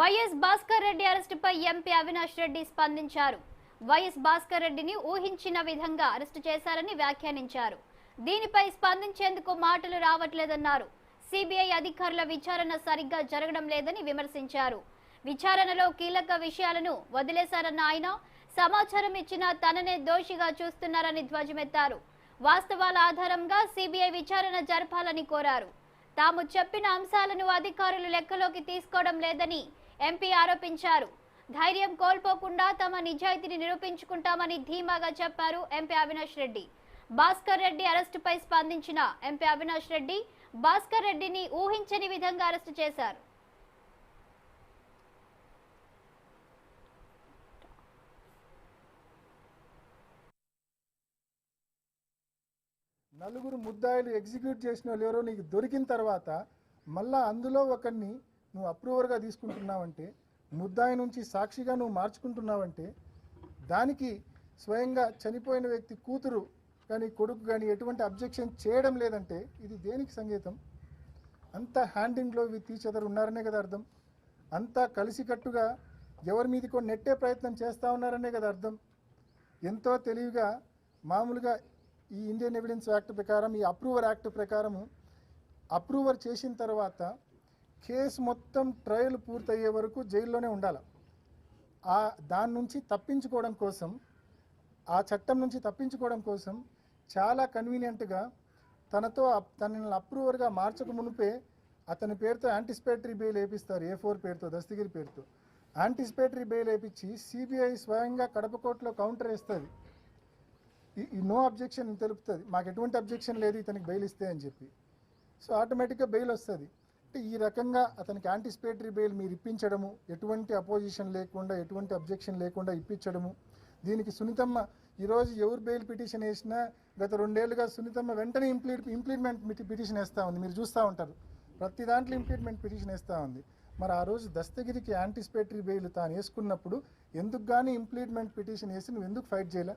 YS Bhaskar Reddy అరెస్టుపై MP Avinash Reddy స్పందించారు. YS Bhaskar రెడ్డిని ఊహించిన విధంగా అరెస్టు చేశారని వ్యాఖ్యానించారు. దీనిపై స్పందించేందుకు మాటలు రావట్లేదన్నారు. సిబిఐ అధికారుల విచారణ సరిగ్గా జరగడం లేదని విమర్శించారు. విచారణలో కీలక విషయాలను వదిలేశారన్న ఆయన సమాచారం ఇచ్చిన తననే దోషిగా చూస్తున్నారని ధ్వజమెత్తారు. వాస్తవాల ఆధారంగా సిబిఐ విచారణ జరపాలని కోరారు. తాము చెప్పిన అంశాలను అధికారులు లెక్కలోకి తీసుకోవడం లేదని ఎంపీ ఆరోపించారు. ధైర్యం కోల్పోకుండా తమ నిజాయితీని నిరూపించుకుంటామని ధీమాగా చెప్పారు ఎంపీ అవినాష్ రెడ్డి. భాస్కర్ రెడ్డి అరెస్టుపై స్పందించిన ఎంపీ అవినాష్ రెడ్డి భాస్కర్ రెడ్డిని ఊహించని విధంగా అరెస్టు చేశారు. నలుగురు ముద్దాయిలు ఎగ్జిక్యూట్ చేసిన వాళ్ళు ఎవరో నీకు దొరికిన తర్వాత మళ్ళా అందులో ఒకరిని నువ్వు అప్రూవర్గా తీసుకుంటున్నావంటే ముద్దాయి నుంచి సాక్షిగా నువ్వు మార్చుకుంటున్నావంటే దానికి స్వయంగా చనిపోయిన వ్యక్తి కూతురు కానీ కొడుకు కానీ ఎటువంటి అబ్జెక్షన్ చేయడం లేదంటే ఇది దేనికి సంగీతం అంత హ్యాండింగ్లో విత్ ఈచ్ అదర్ ఉన్నారనే కదా అర్థం. అంతా కలిసికట్టుగా ఎవరి మీదకో నెట్టే ప్రయత్నం చేస్తూ ఉన్నారనే కదా అర్థం. ఎంతో తెలివిగా మామూలుగా ఈ ఇండియన్ ఎవిడెన్స్ యాక్ట్ ప్రకారం ఈ అప్రూవర్ యాక్ట్ ప్రకారము అప్రూవర్ చేసిన తర్వాత కేసు మొత్తం ట్రయల్ పూర్తయ్యే వరకు జైల్లోనే ఉండాలి. ఆ దాని నుంచి తప్పించుకోవడం కోసం ఆ చట్టం నుంచి తప్పించుకోవడం కోసం చాలా కన్వీనియంట్గా తనతో తనని అప్రూవర్గా మార్చక మునిపే అతని పేరుతో యాంటిసిపేటరీ బెయిల్ వేపిస్తారు ఏ ఫోర్ పేరుతో దస్తగిరి పేరుతో. యాంటిసిపేటరీ బెయిల్ వేపించి సిబిఐ స్వయంగా కడప కోర్టులో కౌంటర్ వేస్తుంది. ఈ- ఈ నో అబ్జెక్షన్ తెలుపుతుంది. మాకు ఎటువంటి అబ్జెక్షన్ లేదు ఇతనికి బెయిల్ ఇస్తే అని చెప్పి. సో ఆటోమేటిక్గా బెయిల్ వస్తుంది. కాబట్టి ఈ రకంగా అతనికి యాంటిసిపేటరీ బెయిల్ మీరు ఇప్పించడము ఎటువంటి అపోజిషన్ లేకుండా ఎటువంటి అబ్జెక్షన్ లేకుండా ఇప్పించడము. దీనికి సునీతమ్మ ఈరోజు ఎవరు బెయిల్ పిటిషన్ వేసినా గత రెండేళ్ళుగా సునీతమ్మ వెంటనే ఇంప్లీట్ ఇంప్లిమెంట్ పిటిషన్ వేస్తూ ఉంది. మీరు చూస్తూ ఉంటారు. ప్రతి దాంట్లో ఇంప్లిమెంట్ పిటిషన్ వేస్తూ ఉంది. మరి ఆ రోజు దస్తగిరికి యాంటిసిపేటరీ బెయిల్ తాను వేసుకున్నప్పుడు ఎందుకు కానీ ఇంప్లీట్మెంట్ పిటిషన్ వేసి నువ్వు ఎందుకు ఫైట్ చేయలే?